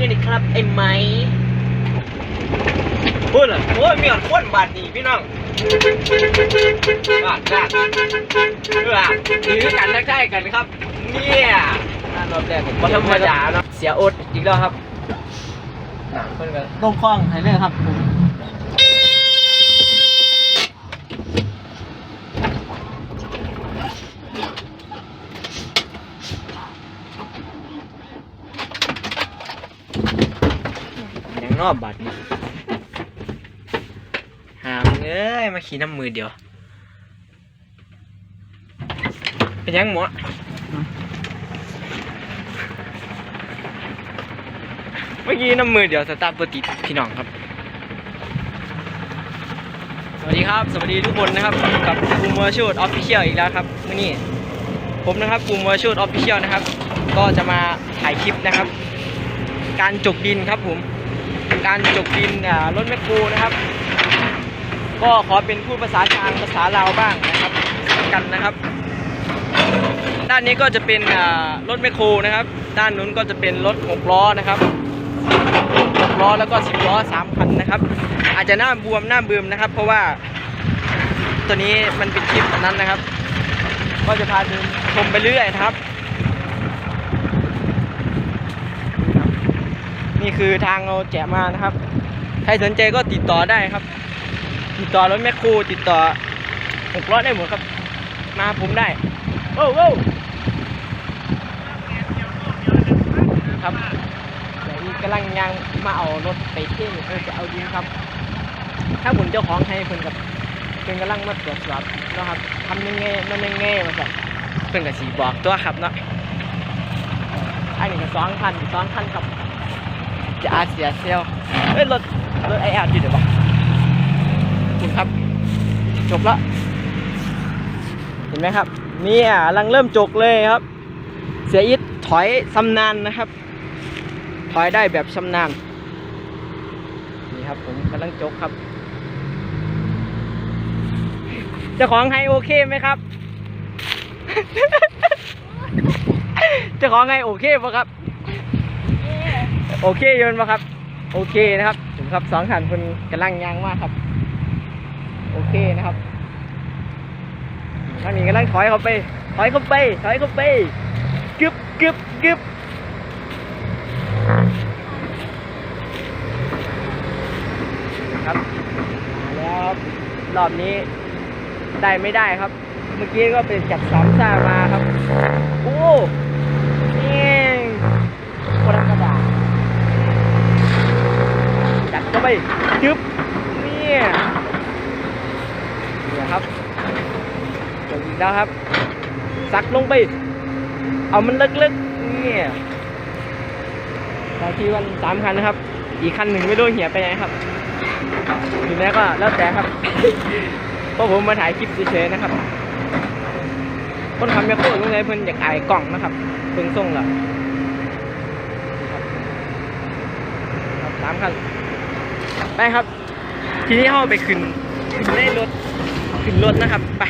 ด้วยนะครับไอ้ไม้พูดเหรอโอ้ยมีอ่อนข้นบาดดีพี่น้องบาดบาดเออถือกันทักทายกันครับ เนี่ยน่ารอบแรกผมธรรมดาเนาะเสียอดอีกแล้วครับหนังเพิ่นกันต้มคล้องให้เลยครับผมอย่าง นอกบัตรหามเอ้ยมาขี่น้ำมือเดียวเป็นยังหมอเมื่อกี้น้ำมือเดียวสตาร์ทปติพี่น้องครับ สวัสดีครับ สวัสดีทุกคนนะครับ กับกลุ่มวอร์ชูดออฟฟิเชียลอีกแล้วครับเมื่อนี้ผมนะครับกลุ่มวอร์ชูดออฟฟิเชียลนะครับ ก็จะมาถ่ายคลิปนะครับ การจกดินครับผม การจกดินรถแมคโครนะครับ ก็ขอเป็นพูดภาษากลางภาษาลาวบ้างนะครับกันนะครับ ด้านนี้ก็จะเป็นรถแมคโครนะครับ ด้านนู้นก็จะเป็นรถหกล้อนะครับหกล้อแล้วก็สิบล้อสามคันนะครับ อาจจะหน้าบวมหน้าเบิ่มนะครับ เพราะว่าตัวนี้มันเป็นคลิปนนั้นนะครับ ก็จะพาเดินชมไปเรื่อยนะครับ นี่คือทางเราแจกมานะครับ ใครสนใจก็ติดต่อได้ครับ ติดต่อรถแมคครติดต่อหกล้อได้หมดครับ มาผมได้โอ้โอ้ครับเดี๋ยวนี้กำลังยังมาเอารถไปเที่ยงเออจะเอาดินครับ ถ้าผมเจ้าของให้เพิ่นกับเพิ่นกำลังมาตรวจสอบนะครับทำยังไงมันยังไงมาสั่นเพิ่นกับสีบอกตัวครับเนาะอันนี้ก็สองพันสองพันครับ จะอาเสียเซลเอ้ยรถรถไอแอดอยู่เดี๋ยวบอกคุณครับ จบละ เห็นไหมครับเนี่ยกำลังเริ่มจกเลยครับ เสียอิทถอยชำนาญนะครับ ถอยได้แบบชำนาญนี่ครับผมกำลังจกครับเจ้าของไฮโอเคไหมครับเจ้าของไฮโอเคปะครับ โอเคยนมาครับ โอเคนะครับถึงครับสองขันคุณกำลังยางมากครับ โอเคนะครับทางนี้กำลังถอยเข้าไป ถอยเข้าไป ถอยเข้าไปกึบกึบกึบครับแล้วครับรอบนี้ได้ไม่ได้ครับ เมื่อกี้ก็เป็นจับสามซ่ามาครับ โอ้นี่คนธรรมดา จึ๊บ เนี่ยเนี่ยครับจบอีกแล้วครับสักลงไป เอามันลึกๆ เนี่ยบางทีวันสามคันนะครับ อีกคันหนึ่งไม่รู้เหี่ยไปไหนครับถึงแม้ก็แล้วแต่ครับเพราะผมมาถ่ายคลิปเฉยๆนะครับ คนขับแมคโครลงเลยเพิ่นอยากอายกล่องนะครับเพิ่งส่งแล้วครับครับสามคัน ไปครับ ทีนี้เราไปขึ้นขึ้นในรถขึ้นรถนะครับ ไป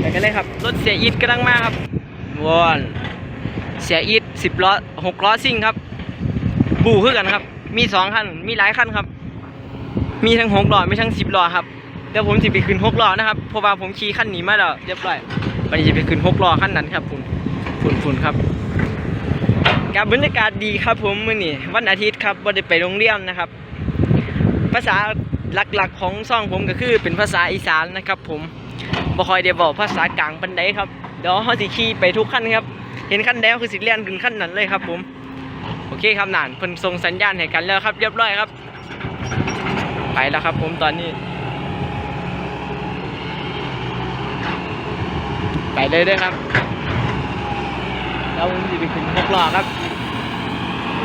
ไปกันเลยครับ รถเสียอีทกำลังมาครับวอนเสียอีทสิบล้อหกล้อซิ่งครับ บูขึ้นกันครับ มีสองคันมีหลายคันครับ มีทั้งหกล้อมีทั้งสิบล้อครับเดี๋ยวผมจะไปขึ้นหกล้อนะครับเพราะว่าผมขี่คันนี้มาแล้วเรียบร้อยวันนี้จะไปขึ้นหกล้อคันนั้นครับคุณคุณคุณครับกับบรรยากาศดีครับผมมื้อนี้วันอาทิตย์ครับบ่ได้ไปโรงเรียนนะครับ ภาษาหลักๆของซ่องผมก็คือเป็นภาษาอีสานนะครับ ผมบ่คอยได้บอกภาษากลางปานใดครับเดี๋ยวเฮาสิขี่ไปทุกขั้นครับ เห็นขั้นแดงคือสิเลียนขึ้นขั้นนั้นเลยครับผมโอเคครับนานเพิ่นส่งสัญญาณให้กันแล้วครับ เรียบร้อยครับ ไปแล้วครับ ผมตอนนี้ ไปเลยด้วยครับแล้วผมจะไปขึ้นหกล้อครับ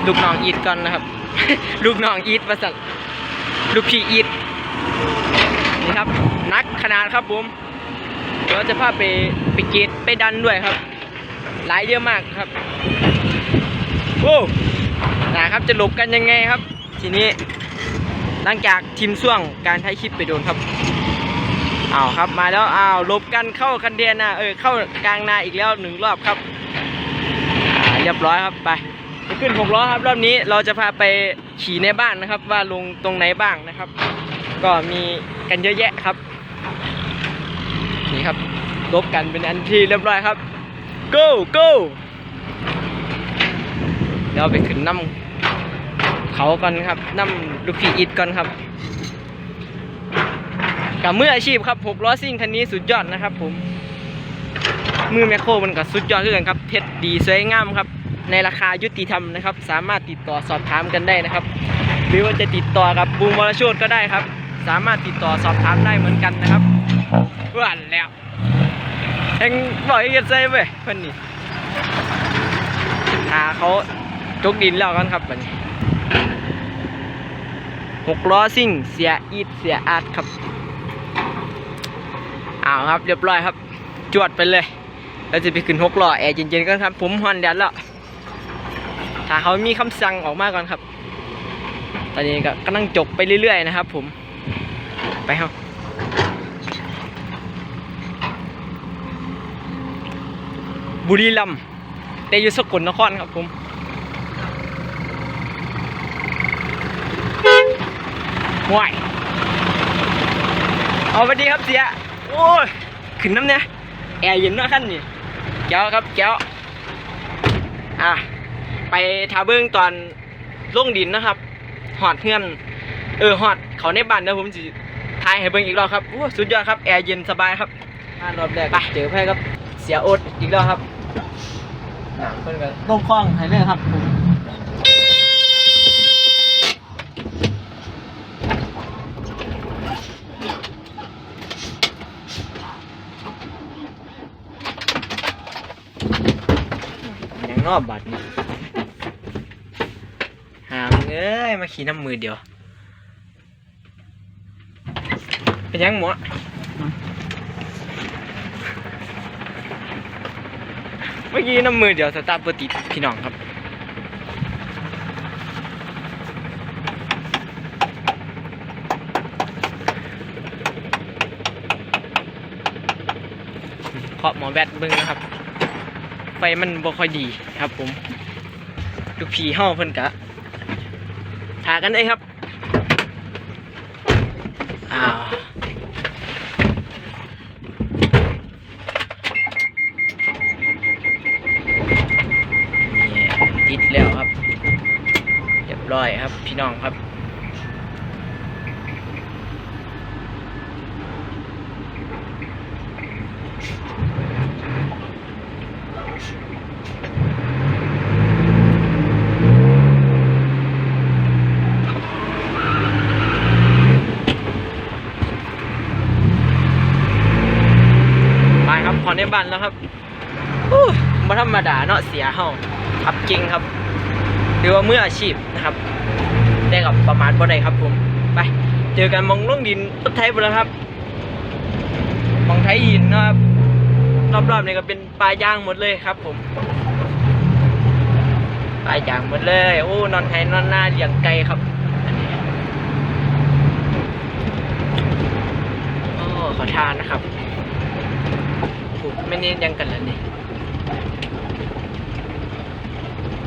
ลูกน้องอีทก่อนนะครับ ลูกน้องอีทประสัน ลูกพี่อีทนี่ครับ นักขนาดครับผมเดี๋ยวจะพาไปไปเกตไปดันด้วยครับ หลายเยอะมากครับโอ้นะครับจะหลบกันยังไงครับ ทีนี้หลังจากทีมช่วงการใช้คลิปไปโดนครับอ้าวครับมาแล้วอ้าวหลบกันเข้าคันเดียนนาเออเข้ากลางนาอีกแล้วหนึ่งรอบครับเรียบร้อยครับไป ขึ้นหกล้อครับรอบนี้เราจะพาไปขี่ในบ้านนะครับ ว่าลงตรงไหนบ้างนะครับ ก็มีกันเยอะแยะครับ นี่ครับลบกันเป็นอันที่เรียบร้อยครับ go go เดี๋ยวไปขึ้นน้ำเขาก่อนครับน้ำลูกพีอิดก่อนครับกับมืออาชีพครับหกล้อซิ่งคันนี้สุดยอดนะครับผมมือแมคโครมันก็สุดยอดขึ้นกันครับเพชรดีสวยงามครับ ในราคายุติธรรมนะครับ สามารถติดต่อสอบถามกันได้นะครับ หรือว่าจะติดต่อกับบูมวรโชตก็ได้ครับ สามารถติดต่อสอบถามได้เหมือนกันนะครับเพื่อนแล้วเองบอกให้เก็บใจเว้ยเพื่อนนี่หาเขาจกดินแล้วกันครับบันหกล้อซิ่งเสียอีดเสียอาร์ตครับอ้าวครับเรียบร้อยครับ จวดไปเลยเราจะไปขึ้นหกล้อแอร์เย็นๆกันครับ ผมฮอนแดดแล้ว ถ้าเขามีคำสั่งออกมาก่อนครับ ตอนนี้ก็กำลังจกไปเรื่อยๆนะครับ ผม ไปครับบุรีรัมย์แต่อยู่สกลนครครับผมห่วยเอาไปดีครับเสีย โอ้ย ขึ้นน้ำเนี่ยแอร์เย็นมากขั้นนี่แก้วครับแก้วอะ ไปทาเบิ้งตอนลงดินนะครับหอดเพื่อน เออหอดเขาในบ้านนะผมสิทายให้เบิ้งอีกรอบครับโอ้สุดยอดครับแอร์เย็นสบายครับมารอบแรกไปเจอแพ้ครับเสียโอ๊ตอีกแล้วครับหนังเพิ่นกันลงคล้องให้เลยครับผมยังนอกบัตรนี่หามเอ้ย มาขี่น้ำมือเดียว เป็นยังหมอเมื่อกี้น้ำมือเดียวสตาร์ทปติพี่น้องครับเคาะหมอแบตเบิ้งนะครับ ไฟมันบ่ค่อยดีครับผม ลูกผีเห่าเพิ่นกะ กันได้ครับอ้าวนี่ติดแล้วครับ เรียบร้อยครับ พี่น้องครับ ไปครับพอในบ้านแล้วครับอู้มาธรรมดาเนาะเสียเฮาขับเก่งครับ หรือว่ามืออาชีพนะครับ ได้กับประมาณบ่ได้ครับผมไปเจอกันมองลงดินรถไทยไปแล้วครับมองไทยหินนะครับรอบๆนี่ก็เป็นปลายางหมดเลยครับผมปลายางหมดเลยโอ้นอนไทยนอนหน้าเลี้ยงไก่ครับอันนี้โอ้ขอทานนะครับผมไม่เน้นยังกันแล้วนี่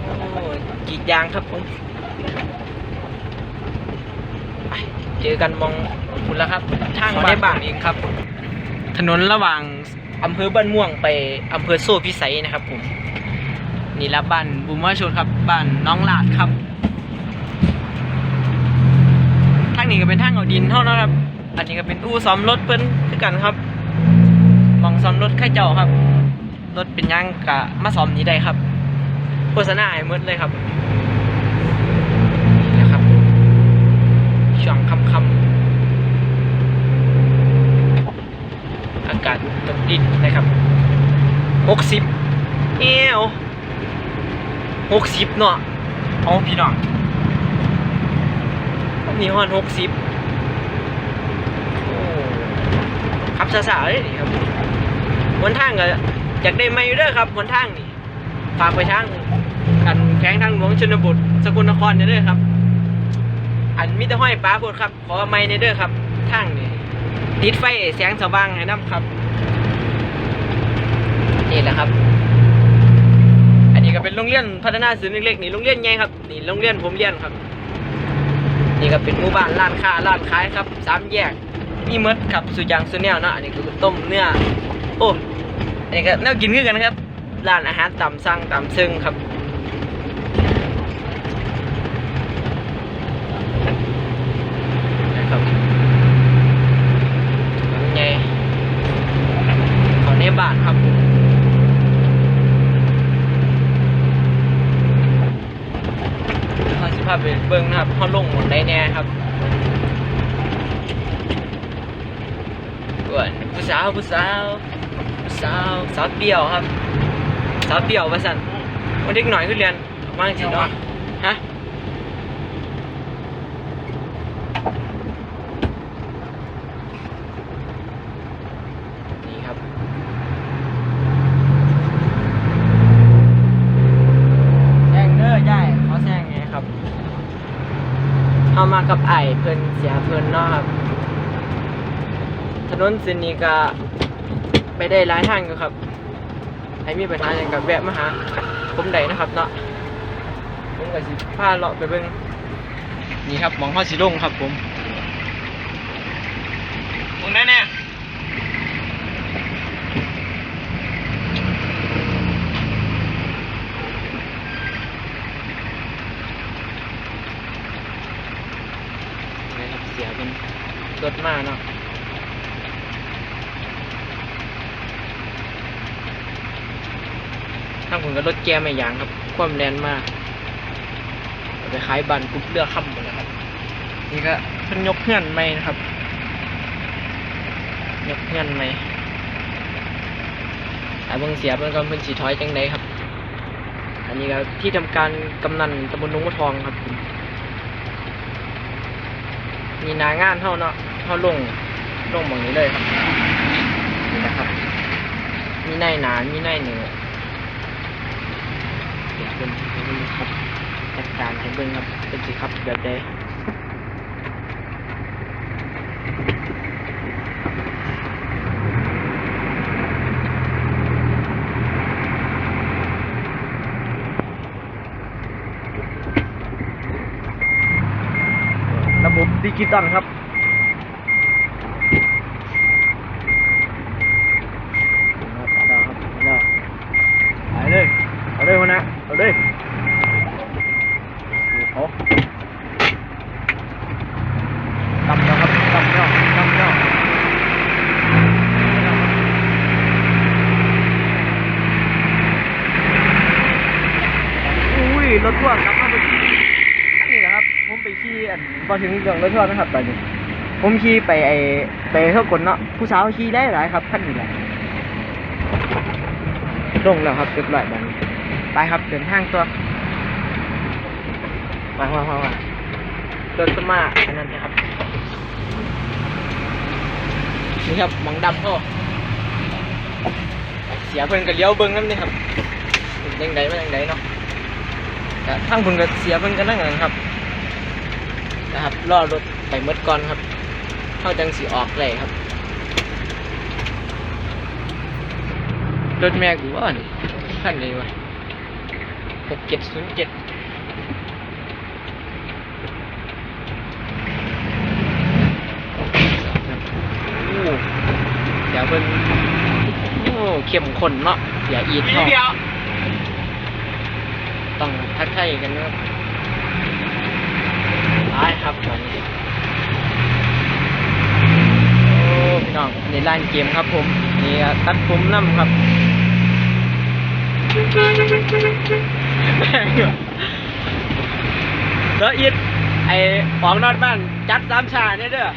โอ้ กรีดยางครับผมไปเจอกันมองคุณแล้วครับทางบ้านบ้านเองครับ ถนนระหว่างอำเภอบ้านม่วงไปอำเภอโซ่พิสัยนะครับผมนี่ละบ้านบุมว่าชนครับบ้านน้องหลาดครับทางนี้ก็เป็นทางเอาดินเท่านั้นครับ อันนี้ก็เป็นอู้ซ้อมรถเพิ่นคือกันครับมองซ้อมรถข้าเจ้าครับรถเป็นหยังกะมาซ้อมนี้ได้ครับ โฆษณาให้หมดเลยครับนี่นะครับช่วงค่ำๆอากาศตกดินนะครับหกสิบเอวหกสิบเนาะเอาพี่น้องมีฮอนหกสิบโอ้ขับสาๆเลยนี่ครับหนทางก็อยากได้ไม่อยู่เด้อครับหนทางนี่ฝากไปทาง กันแข้งทางหลวงชนบทสกลนครเนี่ยเด้อครับ อันมิตรห้อยป้าโพดครับ ขอไม่ในเด้อครับทางนี่ติดไฟแสงสว่างให้น้ำครับนี่แหละครับ อันนี้ก็เป็นโรงเรียนพัฒนาศูนย์เล็กๆนี่โรงเรียนใหญ่ครับนี่โรงเรียนผมเรียนครับ นี่ก็เป็นหมู่บ้านร้านค้าร้านขายครับสามแยกมีหมดครับสุยางสุดแนวเนาะอันนี้คือต้มเนื้อโอ้อันนี้ก็แนวกินคือกันครับร้านอาหารตามสั่งตามซึ่งครับหลังใหญ่เขาในบ้านครับผมเขาสิพาไปเบิ้งนะครับเขาลงหมดได้แน่ครับส่อนผู้สาวผู้สาวผู้สาวสาวเปียวครับ สาวเปียวว่าสั่นวันเด็กหน่อยขึ้นเรียนมากจริงเนาะนี่ครับ แซงเด้อย่ายเขาแซงไงครับเอามากับไอ้ เสียเพิ่นเนาะครับ ถนนเส้นนี้ก็ไปได้หลายทางอยู่ครับใครมีปัญหาอย่างกับแวะมาหาผมได้นะครับเนาะผมก็สิพาเลาะไปเบิ่งนี่ครับหมองห้อสีลงครับผมองได้แน่นะครับเสียเป็นรถมาเนาะ ทางผมก็รถแกไม่ยางครับ ความแรงมากเอาไปขายบันกรุ๊ปเลือกค่ำหมดแล้วครับ นี่ก็เพิ่นยกเงื่อนไหมนะครับ ยกเงื่อนไหมแต่เบิ่งเสียเบิ่งก็เพิ่นสีถอยจังไดครับ อันนี้ก็ที่ทำการกำนันตำบลนุ่งมะทองครับมีนางานเท่าเนาะเท่าลงลงหมองนี้เลยครับนี่นะครับ มีในหนามีในเหนือ เดี๋ยวเป็นให้เบิ่งครับจัดการให้เบิ่งครับเป็นสิครับแบบใดระบบดิจิตอลครับ เอาครับเอาแล้วเอาเลย เอาเลยคนนะเอาเลยดูเขาดำแล้วครับดำแล้วดำแล้วอุ้ย รถพ่วงครับมาไปขี่นี่นะครับ ผมไปขี่อันพอถึงเรื่องรถพ่วงนะครับตอนนี้ผมขี่ไปไอไปเท่ากลเนาะผู้สาวขี่ได้หลายครับขั้นนี้แหละลงแล้วครับเรียบร้อยแบบนี้ไปครับเดินทางตัวมามามามารถสมาอันนั้นนะครับนี่ครับหมองดำก็เสียเพิ่นก็เลี้ยวเบิ้งนั่นนี่ครับเป็นยังไงมายังไงเนาะ ทางเพิ่นก็เสียเพิ่นก็นั่งนั่นครับ นะครับรอรถไปหมดก่อนครับเข้าจังสีออกเลยครับ รถแม่กูว่านี่ขั้นนี้วะหกเจ็ดศูนย์เจ็ดโอ้เดี๋ยวเพิ่นโอ้เข้มข้นเนาะอย่าอีดเนาะ ต้องทักทายกันนะครับไปครับวันนี้โอ้พี่น้องในร้านเกมครับ ผมนี่ตัดผมน้ำครับแล้วอีดไอ้ออกนอกบ้านจัดสามชาเนี่ยเด้อ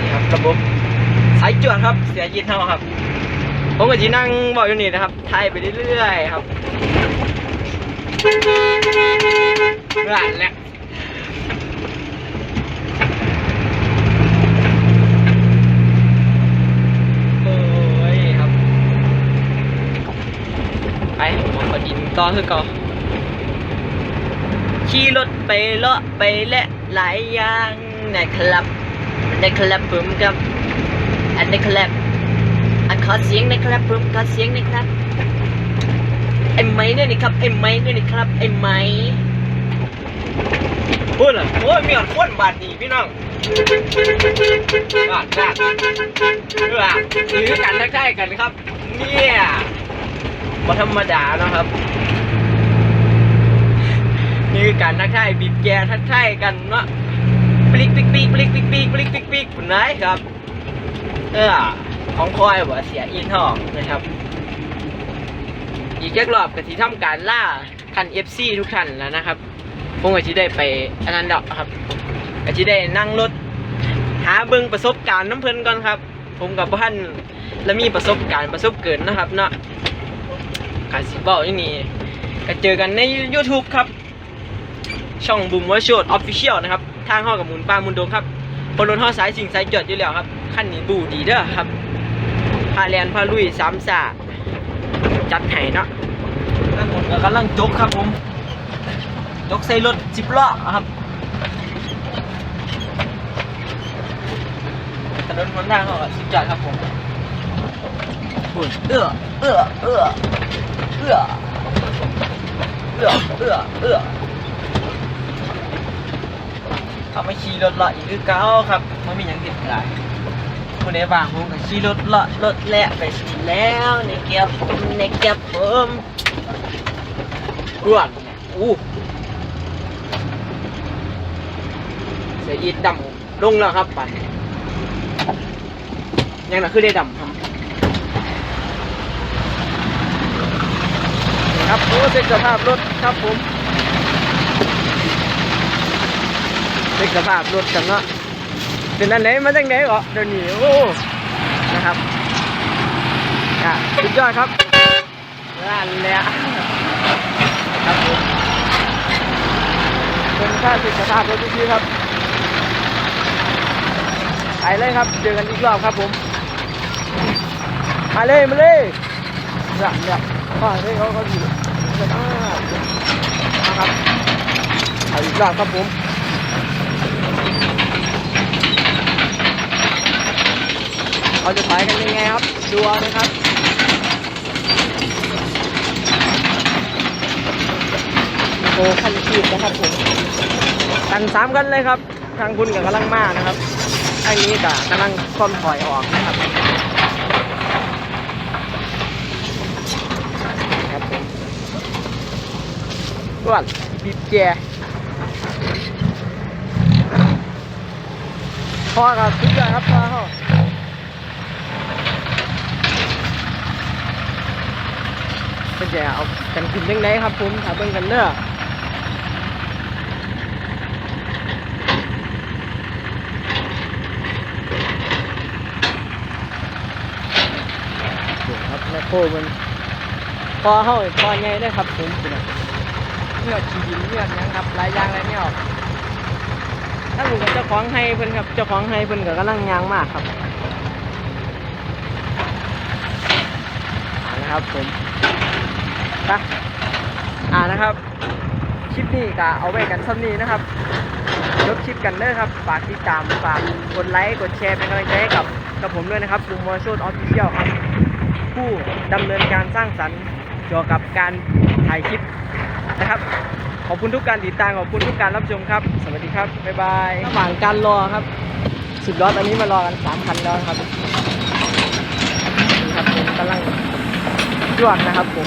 นี่ครับระบบสายจวดครับ เสียยินเท่าครับ ผมก็จีนั่งบอกอยู่นี่นะครับถ่ายไปเรื่อยๆครับหลานแหละโอ้ยครับไปผมขอดินต่อคือก่าขี่รถไปเลาะไปและหลายอย่างนะครับนะครับผมครับอันนะครับ อันขอเสียงนะครับผมขอเสียงนะครับไอ้ไม้เนี่ยนี่ครับไอ้ไม้เนี่ยนี่ครับไอ้ไม้พูดเหรอโอ้ยมีอ่อนข้นบาดนี่พี่น้องบาดบาดเออหรือกันทักทายกันครับ เนี่ยบ่ธรรมดาเนาะครับนี่คือการทักทายบีบแกทักทายกันเนาะปลิกปิกปีกปลิกปิกปีกปลิกปิกปีกคุณนายครับ เออ ของคอยบ่เสียอินทองนะครับ อีกแค่รอบก็ที่ทำการล่าทัน FC ทุกท่านแล้วนะครับผมก็ที่ได้ไปอันนั้นดอกครับก็ที่ได้นั่งรถหาเบิ่งประสบการณ์น้ำเพลินก่อนครับ ผมกับท่านและมีประสบการณ์ประสบเกินนะครับเนาะกาสิบบอกอย่างนี้ก็เจอกันใน YouTube ครับ ช่องบุมวัชดออฟฟิเชียลนะครับ ทางห้องกับมุนปลามุนโดงครับบนรถห้อสายสิ่งสายจอดอยู่แล้วครับ ขั้นนี้บูดีเด้อครับาแลนพาลุยสามสาจัดให้เนาะนั่นผมก็กำลังจกครับผม จกใส่รถจิบล้อครับถนนหนทางเขาก็สุดยอดครับผมเอื้อเอื้อเอื้อเอื้อเอื้อเอื้อเอื้อเขามาขี่รถละอีกคือเก้าครับไมันมีอย่างผิดหลาย คนในบางผมก็ขี่รถเลาะรถและไปสิแล้วในเก็บในเก็บผมกวนอู้เสียอีดดำลงแล้วครับปันยังน่ะคือได้ดำครับครับโอ้เช็คสภาพรถครับผมเช็คสภาพรถกันเนาะ เป็นอันไหนมาจากไหนเหรอเดี๋ยวนี้โอ้นะครับอะสุดยอดครับนั่นแหละครับผมเป็นค่าเช็คสภาพรถที่ครับไปเลยครับ เจอกันอีกรอบครับผมมาเลยมาเลยเนี่ยเนี่ยก็ให้เขาเขาอยู่เยอะมากนะครับเอาอีกรอบครับผม เราจะถอยกันยังไงครับดูเอานะครับโอ้คันขีดนะครับผมกันสามกันเลยครับ ทางคุณกับกำลังมากนะครับทางนี้กับกำลังค่อมถอยออกนะครับครับผมส่วนบีบแจพอครับทุกอย่างครับพ่อ เป็นจะเอากันกินยังไงครับผมถ้าเบิ่งกันเด้อดูครับแม่โคมันพอเฮาพอไงได้ครับผมคุณน่ะเลือดขี้ดินเลือยังครับหลายอย่างหลายแนวถ้าผมกับเจ้าของให้เพิ่นครับเจ้าของให้เพิ่นก็กำลังยางมากครับเอาละครับผม นะอ่านะครับ คลิปนี้ก็เอาไว้กันซ้ำนี้นะครับลบคลิปกันเด้อครับ ฝากติดตามฝากกดไลค์ กดแชร์เป็นกำลังใจให้กับกับผมด้วยนะครับบูมมอร์ชนออฟฟิเชียลครับ ผู้ดำเนินการสร้างสรรค์เกี่ยวกับการถ่ายคลิปนะครับขอบคุณทุกการติดตามขอบคุณทุกการรับชมครับ สวัสดีครับ บ๊ายบายระหว่างการรอครับสิบล้อตอนนี้มารอกันสามคันแล้วครับนี่ครับผมกำลังจวดนะครับผม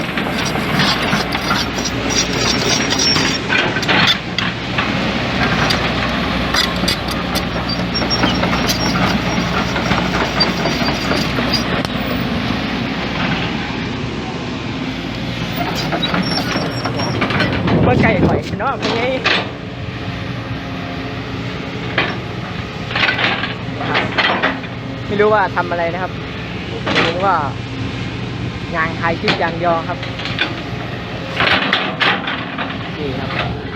เมื่อไก่ข่อยเนาะเป็นไงไม่รู้ว่าทำอะไรนะครับไม่รู้ว่างานถ่ายคลิปอย่างเดียวครับ นี่ครับ